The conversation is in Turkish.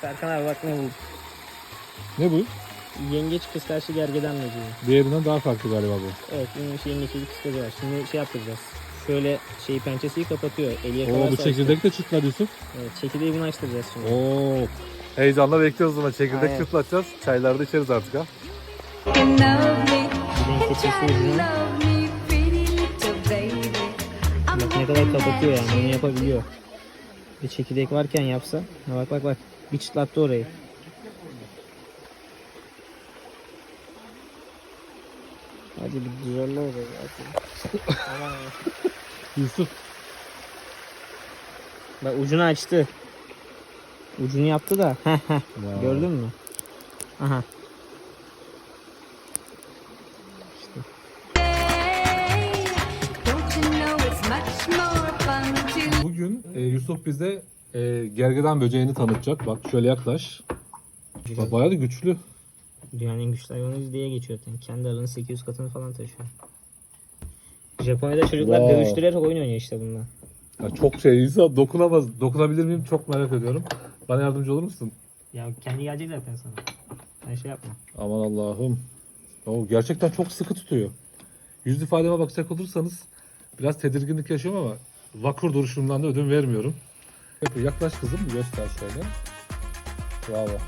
Serkan abi bak ne bulduk. Ne bu? Yengeç kıstaçlı gergedan böceği. Diğerinden daha farklı galiba bu. Evet şey yengeçli kıstacı var. Şimdi şey yaptıracağız. Şöyle şey pençeyi kapatıyor. Eli Oo bu çekirdek de çıtlar Yusuf. Evet çekirdeği bunu açtıracağız şimdi. Oo. Heyecanla bekliyoruz o zaman. Çekirdek Aynen. çıtlatacağız. Çayları da içeriz artık ha. Bak ne kadar kapatıyor yani bunu yapabiliyor. Bir çekirdek varken yapsa. Bak bak bak. Bir çıtlattı orayı. Hadi bir olacak hadi. Aman aman. Yusuf. Bak ucunu açtı. Ucunu yaptı da. Gördün mü? Aha. Bugün e, Yusuf bize e, gergedan böceğini tanıtacak. Bak şöyle yaklaş. Bak bayağı da güçlü. Dünyanın en güçlü hayvanı diye geçiyor zaten. Kendi arının 800 katını falan taşıyor. Japonya'da çocuklar Wow. dövüştürerek oyun oynuyor işte bunlar. Ya çok şey insan dokunamaz. Dokunabilir miyim? Çok merak ediyorum. Bana yardımcı olur musun? Ya kendi gelecek zaten sana. Ben şey yapma. Aman Allah'ım. O gerçekten çok sıkı tutuyor. Yüz ifademe bakacak olursanız biraz tedirginlik yaşıyorum ama vakur duruşumdan da ödün vermiyorum. Yaklaş kızım göster şöyle. Bravo.